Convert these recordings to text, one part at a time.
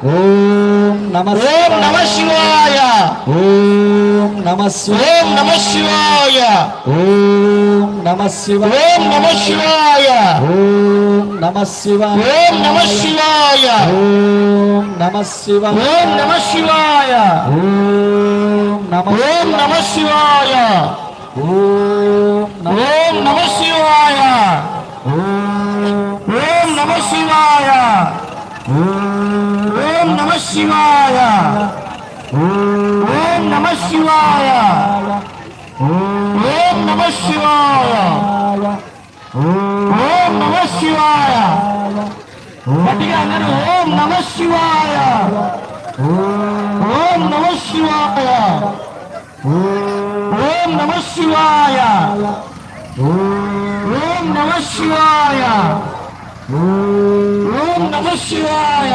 ఓం నమ ఓం నమ శివాయ ఓం నమ ఓం నమ శివాయ ఓం నమ శివ ఓం నమ శివాయ ఓం నమ శివ ఓం నమ శివాయ ఓం నమ శివ ఓం నమ శివాయ ఓం నమ ఓం నమ శివాయ ఓం నమ శివాయ ఓం ఓం నమ శివాయ ఓం నమ శివాయ. ఓం. నమ శివాయ. ఓం నమ శివాయ. ఓం. నమ శివాయ. గట్టిగా అందరూ ఓం నమ శివాయ. ఓం. నమ శివాయ. ఓం. నమ శివాయ. ఓం. నమ శివాయ. ఓం నమ శివాయ.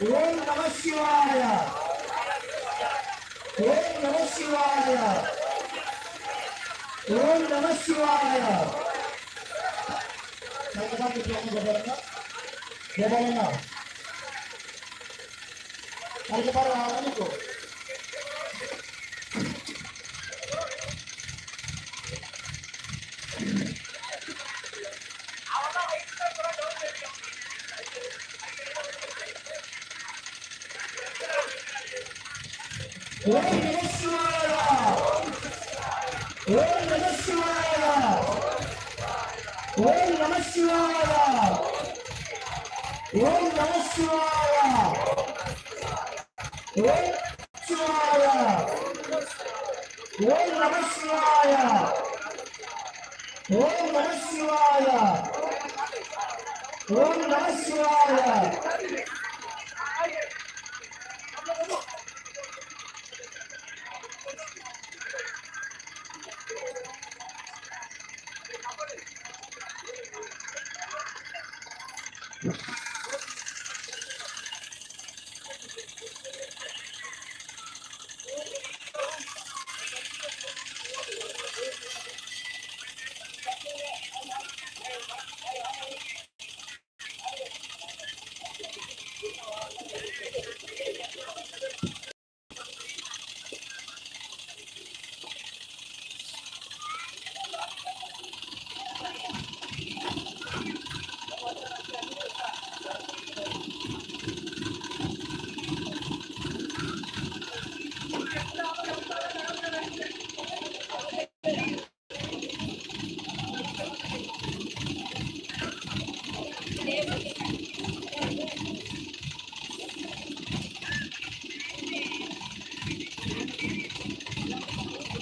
ఓం నమ శివాయ ఓం నమ శివాయ ఓం నమ శివాయ జగన్న అది పర్వాలేదు ఓం నమ శివాయ. ఓం నమ శివాయ. ఓం నమ శివాయ ఓం నమ శివాయ ఓం నమ శివాయ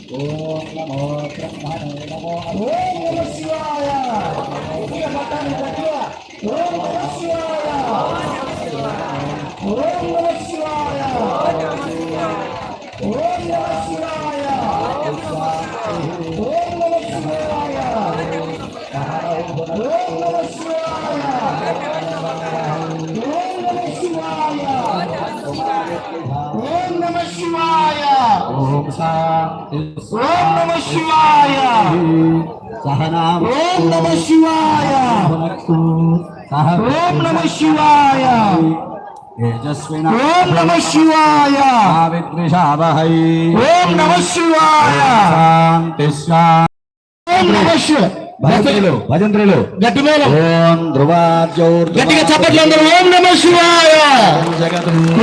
ஓம் நமோ பிரம்மணே நமோ ஓம் நம சிவாய புதிய பட்டாணி பற்றிய ஓம் நம சிவாய ఓం నమ శివాయ. ఓం నమ శివాయ. ఓం నమ శివాయ. ఓం నమ శివాయ. ఓం నమ శివాయ. విద్విషావహై ఓం నమ శివాయ. శాంతి శాంతి. ఓం నమ శివ భజంత్రులు భజంత్రులు. గట్టి మేళం. ఓం ధ్రువాద్యోర్ గట్టిగా చప్పట్లు అందరూ ఓం నమ శివాయ.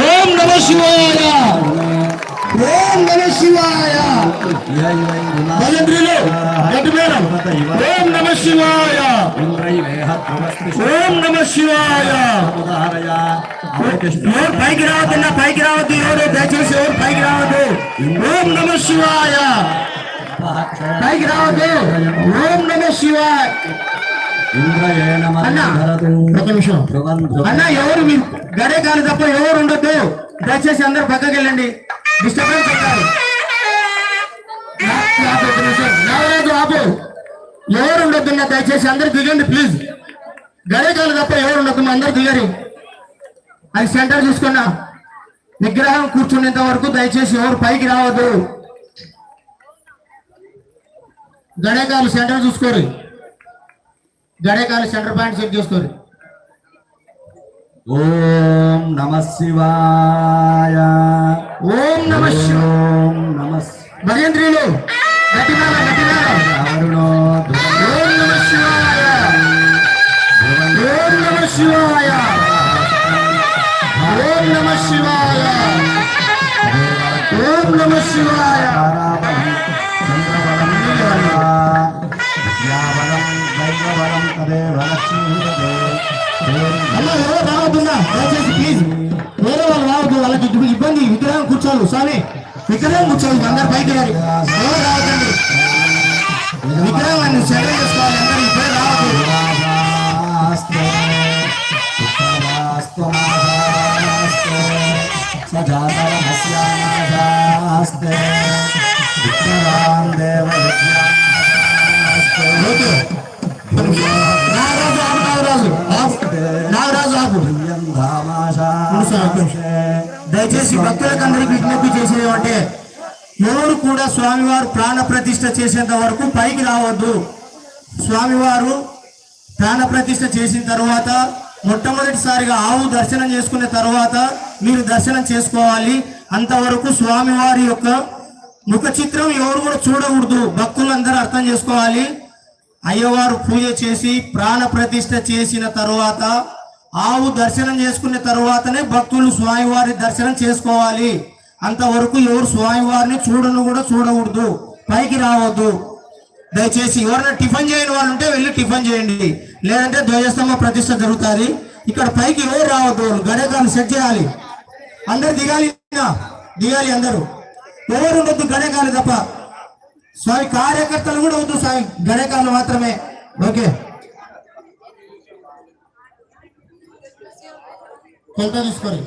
ఓం నమ శివాయ. ఓం నమ శివాయ. భజంత్రులు గట్టి మేళం. ఓం నమ శివాయ. ఓం నమ శివాయ. ఎవరు పైకి రావద్దన్నా పైకి రావద్దు ఎవరు దయచేసి ఎవరు పైకి రావద్దు. ఓం నమ శివాయ. పైకి రావద్దు. ఓం నమ శివాయ. అన్న నిమిషం. అన్న ఎవరు మీ గడే కాలు తప్ప ఎవరు ఉండొద్దు. దయచేసి అందరు పక్కకి వెళ్ళండి. డిస్టర్బెన్స్ అవుతారు ఆపు నాగరాజు ఆపు. ఎవరు ఉండొద్దు దయచేసి అందరు దిగండి ప్లీజ్. గడే కాలు తప్ప ఎవరు ఉండొద్దు అందరు దిగరు. అది సెంటర్ చూసుకున్నా. విగ్రహం కూర్చునేంత వరకు దయచేసి ఎవరు పైకి రావద్దు. గడేకాలు సెంటర్ చూసుకోరు. గడేకాలు సెంటర్ పాయింట్ సెట్ చేసుకోరు. ఓం నమ శివాయ. ఓం నమ శివ ఓం నమ అరుణో ఓం నమ శివాయ. ఓం నమ శివాయ. ఓం నమ శివాయ. ఓం నమ శివాయ. ఎవరో రావద్దున్నా? దయచేసి ప్లీజ్ వేరే వాళ్ళు రావద్దు. వాళ్ళకి ఇబ్బంది విగ్రహం కూర్చోవాలి స్వామి. విగ్రహం కూర్చోవాలి అందరు పైకి రాలి ఎవరు రావద్దండి? విగ్రహం అన్ని సెటిల్ చేసుకోవాలి. అందరు ఇప్పుడే రావద్దు సజాతరమస్యానాశాస్తే దేవ నాగరాజు నాగరాజు నాగరాజు దయచేసి భక్తులకు అందరికి విజ్ఞప్తి చేసేది అంటే ఎవరు కూడా స్వామివారు ప్రాణ ప్రతిష్ఠ చేసేంత వరకు పైకి రావద్దు. స్వామివారు ప్రాణ ప్రతిష్ఠ చేసిన తర్వాత మొట్టమొదటిసారిగా ఆవు దర్శనం చేసుకున్న తర్వాత మీరు దర్శనం చేసుకోవాలి. అంతవరకు స్వామివారి యొక్క ముఖ చిత్రం ఎవరు కూడా చూడకూడదు. భక్తులందరూ అర్థం చేసుకోవాలి. అయ్యవారు పూజ చేసి ప్రాణ ప్రతిష్ఠ చేసిన తరువాత ఆవు దర్శనం చేసుకున్న తరువాతనే భక్తులు స్వామివారి దర్శనం చేసుకోవాలి. అంతవరకు ఎవరు స్వామివారిని చూడను కూడా చూడకూడదు పైకి రావద్దు. దయచేసి ఎవరైనా టిఫిన్ చేయని వాళ్ళు ఉంటే వెళ్ళి టిఫిన్ చేయండి. లేదంటే ధ్వజస్తంభ ప్రతిష్ట జరుగుతుంది. ఇక్కడ పైకి ఎవరు రావద్దు గడేకాలు సెట్ చేయాలి. అందరు దిగాలి దిగాలి అందరూ. ఎవరు ఉండొద్దు గడేకాలు తప్ప. స్వామి కార్యకర్తలు కూడా వద్దు స్వామి గడేకాలు మాత్రమే ఓకే కొలత తీసుకోండి